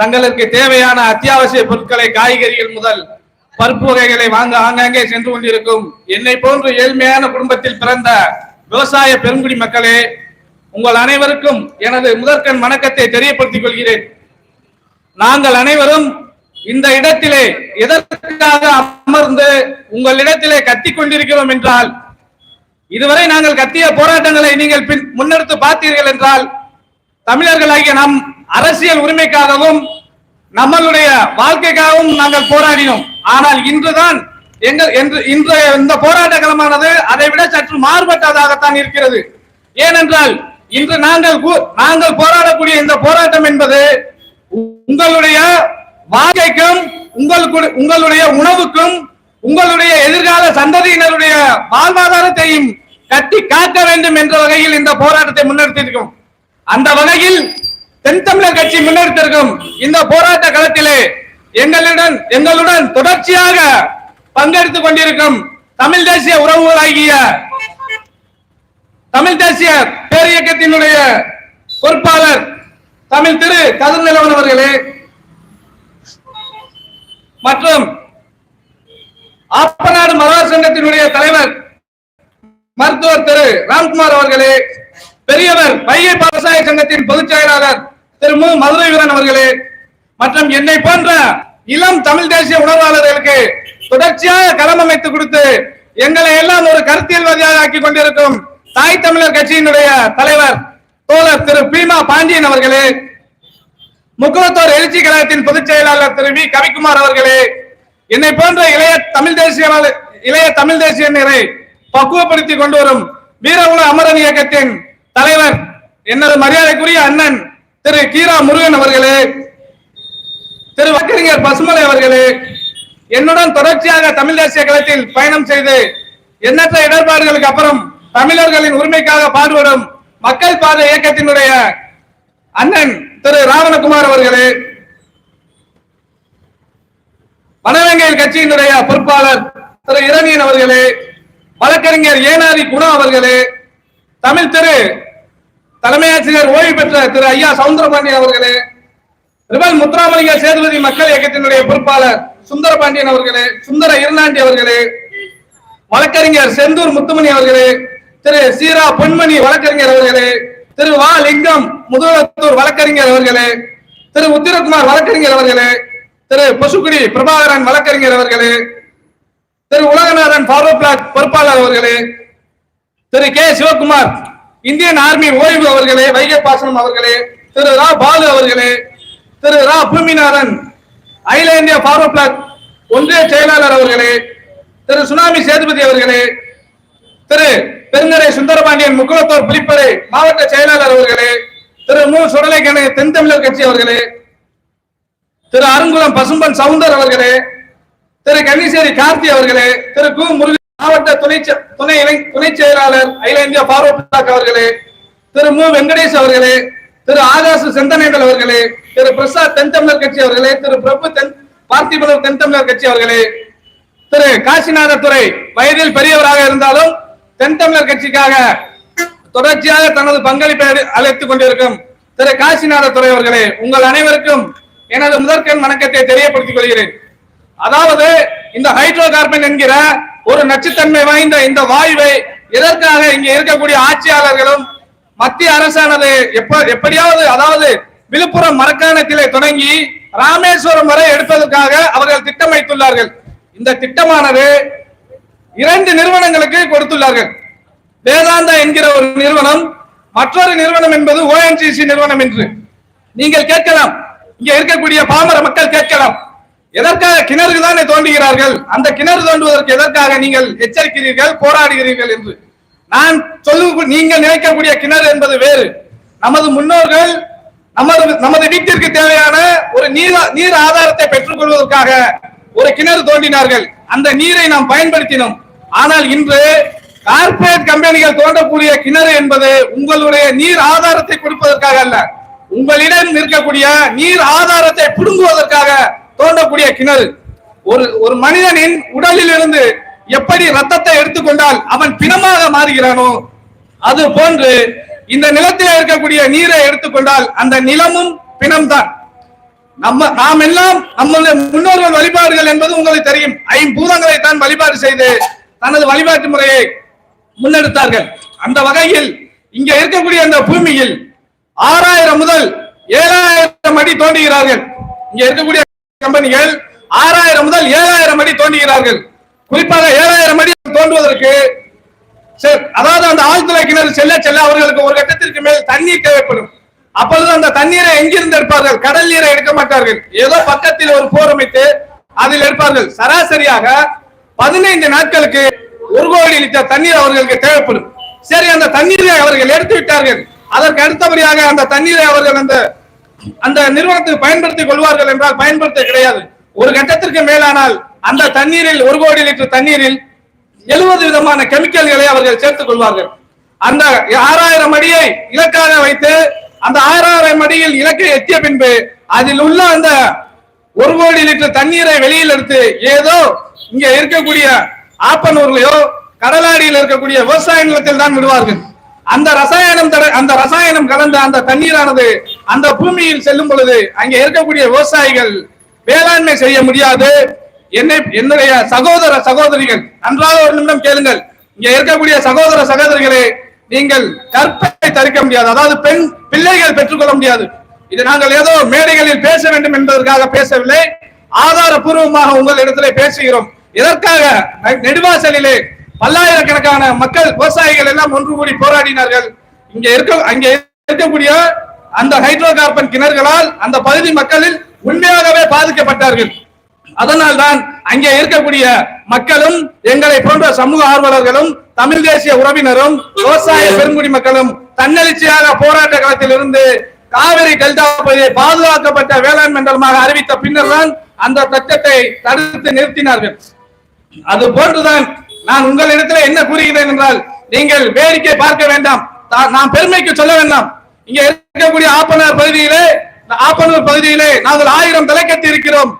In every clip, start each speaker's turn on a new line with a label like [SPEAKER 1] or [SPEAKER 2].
[SPEAKER 1] தங்களுக்கு தேவையான அத்தியாவசிய பொருட்களை காய்கறிகள் முதல் பருப்பு வகைகளை வாங்க ஆங்காங்கே சென்று கொண்டிருக்கும் என்னை போன்று ஏழ்மையான குடும்பத்தில் பிறந்த விவசாய பெருங்குடி மக்களே உங்கள் அனைவருக்கும் எனது முதற்கண் வணக்கத்தை தெரியப்படுத்திக் கொள்கிறேன் நாங்கள் அனைவரும் இந்த இடத்திலே எதற்காக அமர்ந்து உங்களிடத்திலே கத்திக் கொண்டிருக்கிறோம் என்றால் இதுவரை நாங்கள் கத்திய போராட்டங்களை நீங்கள் பின் முன்னெடுத்து பார்த்தீர்கள் என்றால் தமிழர்களாகிய நாம் அரசியல் உரிமைக்காகவும் நம்மளுடைய வாழ்க்கைக்காகவும் நாங்கள் போராடினோம் ஆனால் இன்றுதான் எங்கள் என்று இன்றைய இந்த போராட்ட களமானது அதை விட சற்று மாறுபட்டதாகத்தான் இருக்கிறது ஏனென்றால் இன்று நாங்கள் நாங்கள் போராடக்கூடிய இந்த போராட்டம் என்பது உங்களுடைய வாழ்க்கைக்கும் உங்களுடைய உணவுக்கும் உங்களுடைய எதிர்கால சந்ததியினருடைய வாழ்வாதாரத்தையும் கட்டி காக்க வேண்டும் என்ற வகையில் இந்த போராட்டத்தை முன்னெடுத்திருக்கும் அந்த வகையில் தென் தமிழர் கட்சி முன்னெடுத்திருக்கும் இந்த போராட்ட களத்திலே எங்களுடன் எங்களுடன் தொடர்ச்சியாக பங்கெடுத்துக் கொண்டிருக்கும் தமிழ் தேசிய உறவுகளாகிய தமிழ் தேசிய பேரியக்கத்தினுடைய பொறுப்பாளர் தமிழ் திரு கதிர் நிலவன் அவர்களே மற்றும் ஆப்பநாடு மகா சங்கத்தினுடைய தலைவர் மருத்துவர் திரு ராம்குமார் அவர்களே பெரியவர் பையை விவசாய சங்கத்தின் பொதுச் செயலாளர் திரு மு மதுரை வீரன் அவர்களே மற்றும் என்னை போன்ற இளம் தமிழ் தேசிய உணர்வாளர்களுக்கு தொடர்ச்சியாக களம் அமைத்து கொடுத்து எங்களை எல்லாம் ஒரு கருத்தியல்வாதியாக ஆக்கி கொண்டிருக்கும் தாய் தமிழர் கட்சியினுடைய தலைவர் தோழர் திரு பீமா பாண்டியன் அவர்களே முக்குவத்தோர் எழுச்சி கழகத்தின் பொதுச் செயலாளர் திரு வி கவிக்குமார் அவர்களே என்னை போன்ற இளைய தமிழ் தேசிய இளைய தமிழ் நிறை பக்குவப்படுத்தி கொண்டு வரும் வீரகுல அமரன் இயக்கத்தின் தலைவர் என்னது மரியாதைக்குரிய அண்ணன் திரு கீரா முருகன் அவர்களே திரு வழக்கறிஞர் பசுமலை அவர்களே என்னுடன் தொடர்ச்சியாக தமிழ் தேசிய களத்தில் பயணம் செய்து எண்ணற்ற இடர்பாடுகளுக்கு அப்புறம் தமிழர்களின் உரிமைக்காக பாடுபடும் மக்கள் பாதை இயக்கத்தினுடைய அண்ணன் திரு ராவணகுமார் அவர்களே வனவேங்கையில் கட்சியினுடைய பொறுப்பாளர் திரு இரணியன் அவர்களே வழக்கறிஞர் ஏனாரி குணா அவர்களே தமிழ் திரு தலைமையாசிரியர் ஓய்வு பெற்ற திரு ஐயா சவுந்தரபாண்டியன் அவர்களே ரிவல் முத்துராமலிங்க சேதுபதி மக்கள் இயக்கத்தினுடைய பொறுப்பாளர் சுந்தரபாண்டியன் அவர்களே சுந்தர இருநாண்டி அவர்களே வழக்கறிஞர் செந்தூர் முத்துமணி அவர்களே திரு சீரா பொன்மணி வழக்கறிஞர் அவர்களே திரு வா லிங்கம் முதலத்தூர் வழக்கறிஞர் அவர்களே திரு உத்திரகுமார் வழக்கறிஞர் அவர்களே திரு பசுக்குடி பிரபாகரன் வழக்கறிஞர் அவர்களே திரு உலகநாதன் பார்வோ பிளாக் பொறுப்பாளர் அவர்களே திரு கே சிவகுமார் இந்தியன் ஆர்மி ஓய்வு அவர்களே வைகை பாசனம் அவர்களே திரு ரா பாலு அவர்களே திரு ரா பூமிநாதன் அகில இந்திய பார்வர் பிளாக் ஒன்றிய செயலாளர் அவர்களே திரு சுனாமி சேதுபதி அவர்களே திரு பெருந்தரை சுந்தரபாண்டியன் முகலத்தோர் புலிப்படை மாவட்ட செயலாளர் அவர்களே திரு மு சுடலைக்கணை தென் தமிழர் கட்சி அவர்களே திரு அருங்குளம் பசும்பன் சவுந்தர் அவர்களே திரு கன்னிசேரி கார்த்தி அவர்களே திரு கு முருகன் மாவட்ட துணை துணை இணை துணை செயலாளர் அகில இந்திய பார்வர்ட் அவர்களே திரு மு வெங்கடேஷ் அவர்களே திரு ஆகாசு செந்தனைகள் அவர்களே திரு பிரசாத் தென் தமிழர் கட்சி அவர்களே திரு பிரபு தென் பார்த்திபனர் தென் தமிழர் கட்சி அவர்களே திரு காசிநாத துறை வயதில் பெரியவராக இருந்தாலும் தென் தமிழர் கட்சிக்காக தொடர்ச்சியாக தனது பங்களிப்பை அழைத்துக் கொண்டிருக்கும் திரு காசிநாத துறை அவர்களே உங்கள் அனைவருக்கும் எனது முதற்கண் வணக்கத்தை தெரியப்படுத்திக் கொள்கிறேன் அதாவது இந்த ஹைட்ரோ கார்பன் என்கிற ஒரு நச்சுத்தன்மை வாய்ந்த இந்த வாய்வை எதற்காக இங்க இருக்கக்கூடிய ஆட்சியாளர்களும் மத்திய அரசானது எப்ப எப்படியாவது அதாவது விழுப்புரம் மரக்காணத்திலே தொடங்கி ராமேஸ்வரம் வரை எடுப்பதற்காக அவர்கள் திட்டம் வைத்துள்ளார்கள் இந்த திட்டமானது இரண்டு நிறுவனங்களுக்கு கொடுத்துள்ளார்கள் வேதாந்தா என்கிற ஒரு நிறுவனம் மற்றொரு நிறுவனம் என்பது ஓஎன்சிசி நிறுவனம் என்று நீங்கள் கேட்கலாம் இங்க இருக்கக்கூடிய பாமர மக்கள் கேட்கலாம் எதற்காக கிணறு தானே தோண்டுகிறார்கள் அந்த கிணறு தோண்டுவதற்கு எதற்காக நீங்கள் எச்சரிக்கிறீர்கள் போராடுகிறீர்கள் என்று நான் சொல்லு நீங்கள் நினைக்கக்கூடிய கிணறு என்பது வேறு நமது முன்னோர்கள் நமது நமது வீட்டிற்கு தேவையான ஒரு நீர் நீர் ஆதாரத்தை பெற்றுக்கொள்வதற்காக ஒரு கிணறு தோண்டினார்கள் அந்த நீரை நாம் பயன்படுத்தினோம் ஆனால் இன்று கார்பரேட் கம்பெனிகள் தோண்டக்கூடிய கிணறு என்பது உங்களுடைய நீர் ஆதாரத்தை கொடுப்பதற்காக அல்ல உங்களிடம் இருக்கக்கூடிய நீர் ஆதாரத்தை புடுங்குவதற்காக தோண்டக்கூடிய கிணறு ஒரு ஒரு மனிதனின் உடலில் இருந்து எப்படி ரத்தத்தை எடுத்துக்கொண்டால் அவன் பிணமாக மாறுகிறானோ அது போன்று இந்த நிலத்தில் இருக்கக்கூடிய நீரை எடுத்துக்கொண்டால் அந்த நிலமும் பிணம்தான் நம்ம நாம் எல்லாம் நம்மளுடைய முன்னோர்கள் வழிபாடுகள் என்பது உங்களுக்கு தெரியும் ஐம்பூதங்களை தான் வழிபாடு செய்து தனது வழிபாட்டு முறையை முன்னெடுத்தார்கள் அந்த வகையில் இங்க இருக்கக்கூடிய அந்த பூமியில் ஆறாயிரம் முதல் ஏழாயிரம் அடி தோண்டுகிறார்கள் இங்க இருக்கக்கூடிய கம்பெனிகள் ஆறாயிரம் முதல் ஏழாயிரம் அடி தோண்டுகிறார்கள் குறிப்பாக ஏழாயிரம் அடி தோண்டுவதற்கு அதாவது அந்த ஆழ்துறை கிணறு செல்ல செல்ல அவர்களுக்கு ஒரு கட்டத்திற்கு மேல் தண்ணீர் தேவைப்படும் அப்பொழுது அந்த தண்ணீரை எங்கிருந்து எடுப்பார்கள் கடல் நீரை எடுக்க மாட்டார்கள் ஏதோ பக்கத்தில் ஒரு போர் அமைத்து அதில் எடுப்பார்கள் சராசரியாக பதினைந்து நாட்களுக்கு ஒரு கோடி லிட்டர் தண்ணீர் அவர்களுக்கு தேவைப்படும் சரி அந்த தண்ணீரை அவர்கள் எடுத்து விட்டார்கள் அதற்கு அடுத்தபடியாக அந்த தண்ணீரை அவர்கள் அந்த அந்த நிறுவனத்தை பயன்படுத்திக் கொள்வார்கள் என்றால் பயன்படுத்த கிடையாது ஒரு கட்டத்திற்கு மேலானால் அந்த தண்ணீரில் ஒரு கோடி லிட்டர் தண்ணீரில் எழுபது விதமான கெமிக்கல்களை அவர்கள் சேர்த்துக் கொள்வார்கள் அந்த ஆறாயிரம் அடியை இலக்காக வைத்து அந்த ஆறாயிரம் அடியில் இலக்கை எட்டிய பின்பு அதில் உள்ள அந்த ஒரு கோடி லிட்டர் தண்ணீரை வெளியில் எடுத்து ஏதோ இங்க இருக்கக்கூடிய ஆப்பனூர்லயோ கடலாடியில் இருக்கக்கூடிய விவசாய நிலத்தில் தான் விடுவார்கள் அந்த ரசாயனம் அந்த ரசாயனம் கலந்த அந்த தண்ணீரானது அந்த பூமியில் செல்லும் பொழுது அங்கே இருக்கக்கூடிய விவசாயிகள் வேளாண்மை செய்ய முடியாது என்னை என்னுடைய சகோதர சகோதரிகள் அன்றாக ஒரு நிமிடம் கேளுங்கள் இங்க இருக்கக்கூடிய சகோதர சகோதரிகளே நீங்கள் கற்பை தரிக்க முடியாது அதாவது பெண் பிள்ளைகள் பெற்றுக்கொள்ள முடியாது இது நாங்கள் ஏதோ மேடைகளில் பேச வேண்டும் என்பதற்காக பேசவில்லை ஆதாரபூர்வமாக உங்கள் இடத்துல பேசுகிறோம் இதற்காக நெடுவாசலிலே பல்லாயிரக்கணக்கான மக்கள் விவசாயிகள் எல்லாம் ஒன்று கூடி போராடினார்கள் இங்க இருக்க அங்கே இருக்கக்கூடிய அந்த ஹைட்ரோ கார்பன் கிணறுகளால் அந்த பகுதி மக்களில் உண்மையாகவே பாதிக்கப்பட்டார்கள் அதனால் தான் அங்கே இருக்கக்கூடிய மக்களும் எங்களை போன்ற சமூக ஆர்வலர்களும் தமிழ் தேசிய உறவினரும் விவசாய பெருங்குடி மக்களும் தன்னெழுச்சியாக போராட்ட களத்தில் இருந்து காவிரி டெல்டா பகுதியை பாதுகாக்கப்பட்ட வேளாண் மண்டலமாக அறிவித்த பின்னர் தான் அந்த திட்டத்தை தடுத்து நிறுத்தினார்கள் அது போன்றுதான் நான் உங்களிடத்தில் என்ன கூறுகிறேன் என்றால் நீங்கள் வேடிக்கை பார்க்க வேண்டாம் நான் பெருமைக்கு சொல்ல வேண்டாம் இங்க இருக்கக்கூடிய ஆப்பனர் பகுதியிலே ஆப்பனூர் பகுதியிலே நாங்கள் ஆயிரம் தலை கட்டி இருக்கிறோம்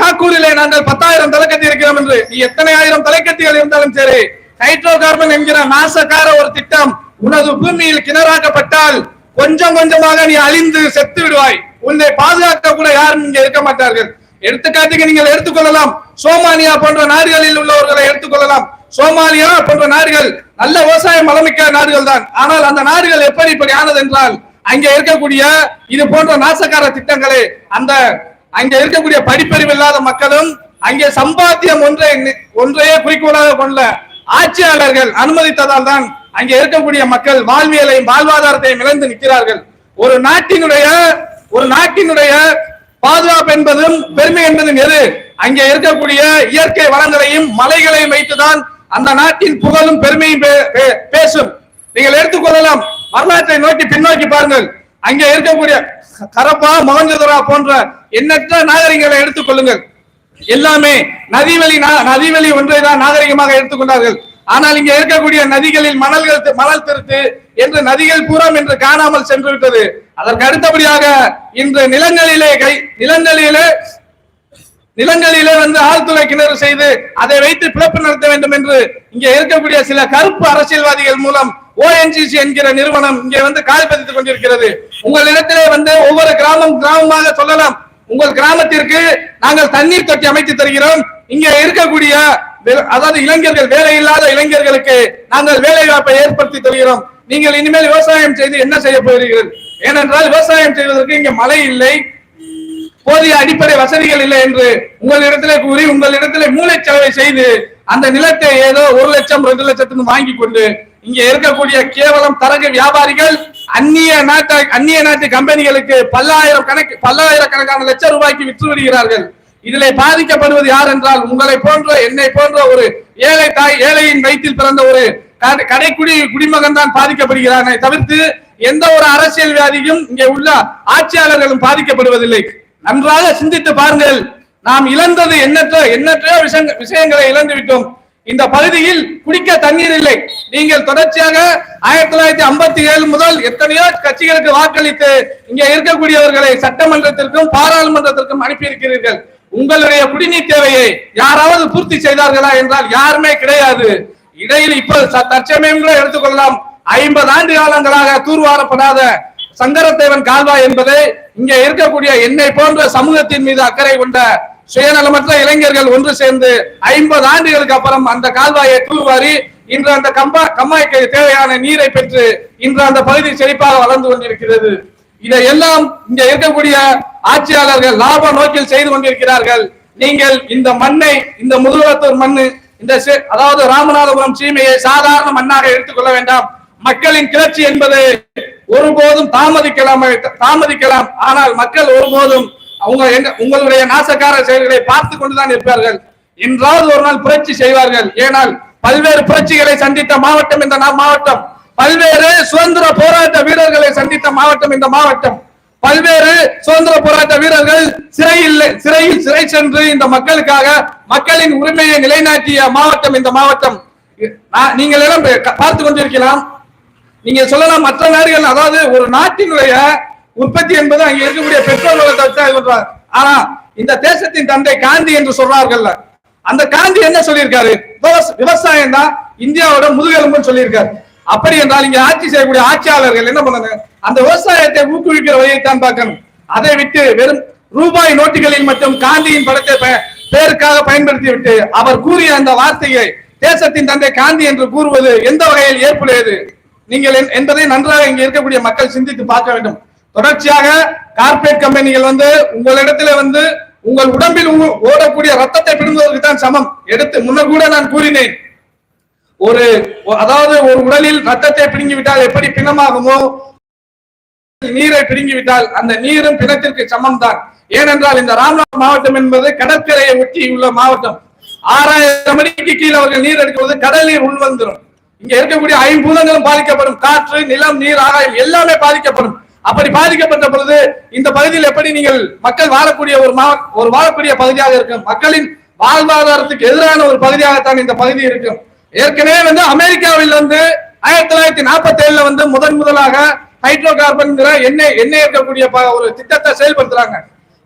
[SPEAKER 1] காக்கூரிலே நாங்கள் பத்தாயிரம் தலை இருக்கிறோம் என்று நீ எத்தனை ஆயிரம் தலைக்கட்டிகள் இருந்தாலும் சரி ஹைட்ரோ கார்பன் என்கிற நாசக்கார ஒரு திட்டம் உனது பூமியில் கிணறாக்கப்பட்டால் கொஞ்சம் கொஞ்சமாக நீ அழிந்து செத்து விடுவாய் உன்னை பாதுகாக்க கூட யாரும் இங்க இருக்க மாட்டார்கள் எடுத்துக்காட்டுக்கு நீங்கள் எடுத்துக்கொள்ளலாம் சோமானியா போன்ற நாடுகளில் உள்ளவர்களை எடுத்துக்கொள்ளலாம் சோமாலியா போன்ற நாடுகள் நல்ல விவசாய வளமிக்க நாடுகள் தான் ஆனால் அந்த நாடுகள் எப்படி இப்படி ஆனது என்றால் அங்கே இருக்கக்கூடிய இது போன்ற நாசக்கார திட்டங்களை அந்த அங்கே இருக்கக்கூடிய படிப்பறிவு இல்லாத மக்களும் அங்கே சம்பாத்தியம் ஒன்றை ஒன்றையே குறிக்கோளாக கொள்ள ஆட்சியாளர்கள் அனுமதித்ததால் தான் அங்கே இருக்கக்கூடிய மக்கள் வாழ்வியலையும் வாழ்வாதாரத்தையும் இழந்து நிற்கிறார்கள் ஒரு நாட்டினுடைய ஒரு நாட்டினுடைய பாதுகாப்பு என்பதும் பெருமை என்பதும் எது அங்கே இருக்கக்கூடிய இயற்கை வளங்களையும் மலைகளையும் வைத்துதான் அந்த நாட்டின் புகழும் பெருமையும் பேசும் நீங்கள் எடுத்துக்கொள்ளலாம் வரலாற்றை நோக்கி பின்னோக்கி பாருங்கள் அங்கே இருக்கக்கூடிய கரப்பா மகஞ்சதுரா போன்ற எண்ணற்ற நாகரிகங்களை கொள்ளுங்கள் எல்லாமே நதிவெளி நதிவெளி ஒன்றை தான் நாகரிகமாக எடுத்துக்கொண்டார்கள் ஆனால் இங்கே இருக்கக்கூடிய நதிகளில் மணல்கள் மணல் திருத்து என்று நதிகள் பூரம் என்று காணாமல் சென்று விட்டது அதற்கு அடுத்தபடியாக இன்று நிலங்களிலே கை நிலங்களிலே நிலங்களிலே வந்து ஆழ்துளை கிணறு செய்து அதை வைத்து பிளப்பு நடத்த வேண்டும் என்று இங்கே இருக்கக்கூடிய சில கருப்பு அரசியல்வாதிகள் மூலம் ஓஎன்ஜிசி என்கிற நிறுவனம் இங்கே வந்து கால் பதித்துக் கொண்டிருக்கிறது உங்கள் இடத்திலே வந்து ஒவ்வொரு கிராமம் கிராமமாக சொல்லலாம் உங்கள் கிராமத்திற்கு நாங்கள் தண்ணீர் தொட்டி அமைத்து தருகிறோம் இங்கே இருக்கக்கூடிய அதாவது இளைஞர்கள் வேலை இல்லாத இளைஞர்களுக்கு நாங்கள் வேலை வாய்ப்பை ஏற்படுத்தி தருகிறோம் நீங்கள் இனிமேல் விவசாயம் செய்து என்ன செய்ய போகிறீர்கள் ஏனென்றால் விவசாயம் செய்வதற்கு இங்கே மழை இல்லை போதிய அடிப்படை வசதிகள் இல்லை என்று உங்களிடத்திலே கூறி உங்களிடத்திலே மூளை செய்து அந்த நிலத்தை ஏதோ ஒரு லட்சம் ரெண்டு லட்சத்துக்கு வாங்கி கொண்டு இங்க இருக்கக்கூடிய கேவலம் தரக வியாபாரிகள் அந்நிய நாட்டு அந்நிய நாட்டு கம்பெனிகளுக்கு பல்லாயிரம் கணக்கு பல்லாயிரக்கணக்கான லட்சம் ரூபாய்க்கு விற்று விடுகிறார்கள் இதிலே பாதிக்கப்படுவது யார் என்றால் உங்களை போன்ற என்னை போன்ற ஒரு ஏழை தாய் ஏழையின் வயிற்றில் பிறந்த ஒரு கடைக்குடி குடிமகன் தான் பாதிக்கப்படுகிறானே தவிர்த்து எந்த ஒரு அரசியல்வாதியும் இங்கே உள்ள ஆட்சியாளர்களும் பாதிக்கப்படுவதில்லை நன்றாக சிந்தித்து பாருங்கள் நாம் இழந்தது எண்ணற்ற எண்ணற்ற விஷயங்களை இழந்து விட்டோம் இந்த பகுதியில் குடிக்க தண்ணீர் இல்லை நீங்கள் தொடர்ச்சியாக ஆயிரத்தி தொள்ளாயிரத்தி ஐம்பத்தி ஏழு முதல் எத்தனையோ கட்சிகளுக்கு வாக்களித்து இங்கே இருக்கக்கூடியவர்களை சட்டமன்றத்திற்கும் பாராளுமன்றத்திற்கும் அனுப்பியிருக்கிறீர்கள் உங்களுடைய குடிநீர் தேவையை யாராவது பூர்த்தி செய்தார்களா என்றால் யாருமே கிடையாது இடையில் இப்ப தற்சமயம் கூட எடுத்துக்கொள்ளலாம் ஐம்பது ஆண்டு காலங்களாக தூர்வாரப்படாத சங்கரத்தேவன் கால்வாய் என்பது இங்க இருக்கக்கூடிய என்னை போன்ற சமூகத்தின் மீது அக்கறை கொண்ட சுயநலமற்ற இளைஞர்கள் ஒன்று சேர்ந்து ஐம்பது ஆண்டுகளுக்கு அப்புறம் அந்த கால்வாயை தூவாரி இன்று அந்த கம்பா கம்மாய்க்கு தேவையான நீரை பெற்று இன்று அந்த பகுதி செழிப்பாக வளர்ந்து கொண்டிருக்கிறது இதையெல்லாம் இங்க இருக்கக்கூடிய ஆட்சியாளர்கள் லாப நோக்கில் செய்து கொண்டிருக்கிறார்கள் நீங்கள் இந்த மண்ணை இந்த முதுகுளத்தூர் மண்ணு இந்த அதாவது ராமநாதபுரம் சீமையை சாதாரண மண்ணாக எடுத்துக்கொள்ள வேண்டாம் மக்களின் கிளர்ச்சி என்பது ஒருபோதும் தாமதிக்கலாம் தாமதிக்கலாம் ஆனால் மக்கள் ஒருபோதும் அவங்க உங்களுடைய நாசக்கார செயல்களை பார்த்து கொண்டுதான் இருப்பார்கள் என்றாவது ஒரு நாள் புரட்சி செய்வார்கள் ஏனால் பல்வேறு புரட்சிகளை சந்தித்த மாவட்டம் இந்த மாவட்டம் பல்வேறு சுதந்திர போராட்ட வீரர்களை சந்தித்த மாவட்டம் இந்த மாவட்டம் பல்வேறு சுதந்திர போராட்ட வீரர்கள் சிறையில் சிறையில் சிறை சென்று இந்த மக்களுக்காக மக்களின் உரிமையை நிலைநாட்டிய மாவட்டம் இந்த மாவட்டம் நீங்கள் எல்லாம் பார்த்து கொண்டிருக்கலாம் நீங்க சொல்லலாம் மற்ற நாடுகள் அதாவது ஒரு நாட்டினுடைய உற்பத்தி என்பது அங்க இருக்கக்கூடிய பெட்ரோல் வளத்தை ஆனா இந்த தேசத்தின் தந்தை காந்தி என்று சொல்றார்கள் அந்த காந்தி என்ன சொல்லியிருக்காரு விவசாயம் தான் இந்தியாவோட முதுகெலும்புன்னு சொல்லியிருக்காரு அப்படி என்றால் இங்க ஆட்சி செய்யக்கூடிய ஆட்சியாளர்கள் என்ன பண்ணுங்க அந்த விவசாயத்தை ஊக்குவிக்கிற வழியை தான் பார்க்கணும் அதை விட்டு வெறும் ரூபாய் நோட்டுகளில் மட்டும் காந்தியின் படத்தை பேருக்காக பயன்படுத்தி விட்டு அவர் கூறிய அந்த வார்த்தையை தேசத்தின் தந்தை காந்தி என்று கூறுவது எந்த வகையில் ஏற்புடையது நீங்கள் என்பதை நன்றாக இங்க இருக்கக்கூடிய மக்கள் சிந்தித்து பார்க்க வேண்டும் தொடர்ச்சியாக கார்பரேட் கம்பெனிகள் வந்து உங்களிடத்துல வந்து உங்கள் உடம்பில் ஓடக்கூடிய ரத்தத்தை பிடுங்குவதற்கு தான் சமம் எடுத்து முன்னர் கூட நான் கூறினேன் ஒரு அதாவது ஒரு உடலில் ரத்தத்தை பிடுங்கி விட்டால் எப்படி பிணமாகுமோ நீரை பிடுங்கி விட்டால் அந்த நீரும் பிணத்திற்கு சமம் தான் ஏனென்றால் இந்த ராமநாத் மாவட்டம் என்பது கடற்கரையை ஒட்டி உள்ள மாவட்டம் ஆறாயிரம் மணிக்கு கீழே அவர்கள் நீர் எடுக்கும்போது கடல் நீர் உள்வந்துடும் இங்க இருக்கக்கூடிய ஐம்பூதங்களும் பாதிக்கப்படும் காற்று நிலம் நீர் ஆகாயம் எல்லாமே பாதிக்கப்படும் அப்படி பாதிக்கப்பட்ட பொழுது இந்த பகுதியில் எப்படி நீங்கள் மக்கள் வாழக்கூடிய ஒரு மா ஒரு வாழக்கூடிய பகுதியாக இருக்கும் மக்களின் வாழ்வாதாரத்துக்கு எதிரான ஒரு பகுதியாகத்தான் இந்த பகுதி இருக்கும் ஏற்கனவே வந்து அமெரிக்காவில் வந்து ஆயிரத்தி தொள்ளாயிரத்தி நாற்பத்தி ஏழுல வந்து முதன் முதலாக ஹைட்ரோ கார்பன் எண்ணெய் எண்ணெய் இருக்கக்கூடிய ஒரு திட்டத்தை செயல்படுத்துறாங்க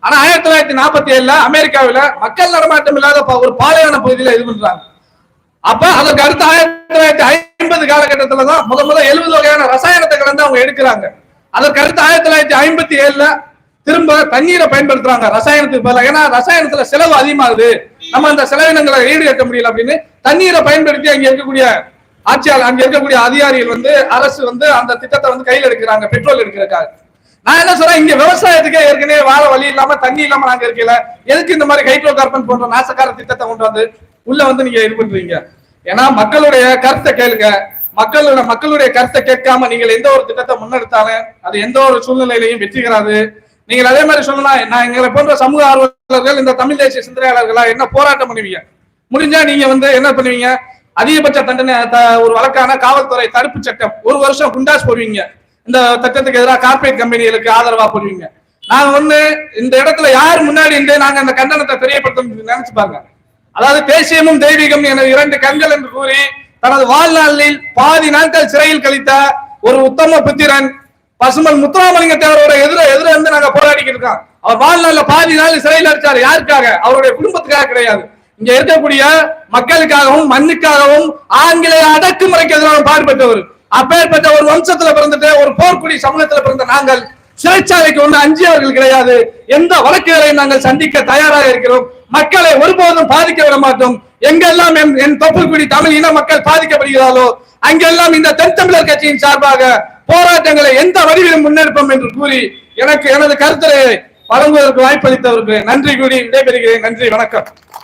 [SPEAKER 1] ஆனா ஆயிரத்தி தொள்ளாயிரத்தி நாற்பத்தி ஏழுல அமெரிக்காவில மக்கள் நடமாட்டம் இல்லாத ஒரு பாலைவன பகுதியில இது பண்றாங்க அப்ப அதற்கு அடுத்த ஆயிரத்தி தொள்ளாயிரத்தி ஐம்பது காலகட்டத்துல தான் முத முதல் எழுபது வகையான ரசாயனத்தை கலந்து அவங்க எடுக்கிறாங்க அதற்கு அடுத்து ஆயிரத்தி தொள்ளாயிரத்தி ஐம்பத்தி ஏழுல திரும்ப தண்ணீரை பயன்படுத்துறாங்க ரசாயனத்துக்கு பதிலாக ஏன்னா ரசாயனத்துல செலவு அதிகமாகுது நம்ம அந்த செலவினங்களை ஈடுகட்ட முடியல அப்படின்னு தண்ணீரை பயன்படுத்தி அங்க இருக்கக்கூடிய ஆட்சியாளர் அங்க இருக்கக்கூடிய அதிகாரிகள் வந்து அரசு வந்து அந்த திட்டத்தை வந்து கையில் எடுக்கிறாங்க பெட்ரோல் எடுக்கிறதுக்காக நான் என்ன சொல்றேன் இங்க விவசாயத்துக்கே ஏற்கனவே வாழ வழி இல்லாம தண்ணி இல்லாம நாங்க இருக்கல எதுக்கு இந்த மாதிரி ஹைட்ரோ கார்பன் போன்ற நாசக்கார திட்டத்தை கொண்டு வந்து உள்ள வந்து நீங்க இது பண்றீங்க ஏன்னா மக்களுடைய கருத்தை கேளுங்க மக்களோட மக்களுடைய கருத்தை கேட்காம நீங்கள் எந்த ஒரு திட்டத்தை முன்னெடுத்தாலும் அது எந்த ஒரு சூழ்நிலையிலையும் வெற்றிகராது நீங்கள் அதே மாதிரி சொல்லலாம் நான் எங்களை போன்ற சமூக ஆர்வலர்கள் இந்த தமிழ் தேசிய சிந்தனையாளர்களா என்ன போராட்டம் பண்ணுவீங்க முடிஞ்சா நீங்க வந்து என்ன பண்ணுவீங்க அதிகபட்ச தண்டனை ஒரு வழக்கான காவல்துறை தடுப்பு சட்டம் ஒரு வருஷம் குண்டாஸ் போடுவீங்க இந்த திட்டத்துக்கு எதிராக கார்பரேட் கம்பெனிகளுக்கு ஆதரவா போடுவீங்க நாங்க வந்து இந்த இடத்துல யார் முன்னாடி இருந்து நாங்க அந்த கண்டனத்தை தெரியப்படுத்த நினைச்சு பாருங்க அதாவது தேசியமும் தெய்வீகம் எனது இரண்டு கண்கள் என்று கூறி தனது வாழ்நாளில் பாதி நாட்கள் சிறையில் கழித்த ஒரு உத்தம புத்திரன் பசுமல் முத்துராமலிங்க தேவரோட எதிர எதிர வந்து நாங்க போராடிக்கிட்டு இருக்கோம் அவர் வாழ்நாள்ல பாதி நாள் சிறையில் அடிச்சார் யாருக்காக அவருடைய குடும்பத்துக்காக கிடையாது இங்க இருக்கக்கூடிய மக்களுக்காகவும் மண்ணுக்காகவும் ஆங்கிலேய அடக்குமுறைக்கு எதிராக பாடுபட்டவர் அப்பேற்பட்ட ஒரு வம்சத்துல பிறந்துட்டு ஒரு போர்க்குடி சமூகத்துல பிறந்த நாங்கள் சிறைச்சாலைக்கு ஒன்று அஞ்சியவர்கள் கிடையாது எந்த வழக்குகளையும் நாங்கள் சந்திக்க தயாராக இருக்கிறோம் மக்களை ஒருபோதும் பாதிக்க விட மாட்டோம் எங்கெல்லாம் என் என் குடி தமிழ் இன மக்கள் பாதிக்கப்படுகிறாரோ அங்கெல்லாம் இந்த தென் தமிழர் கட்சியின் சார்பாக போராட்டங்களை எந்த வடிவிலும் முன்னெடுப்போம் என்று கூறி எனக்கு எனது கருத்துரையை வழங்குவதற்கு வாய்ப்பளித்தவருக்கு நன்றி கூறி விடைபெறுகிறேன் நன்றி வணக்கம்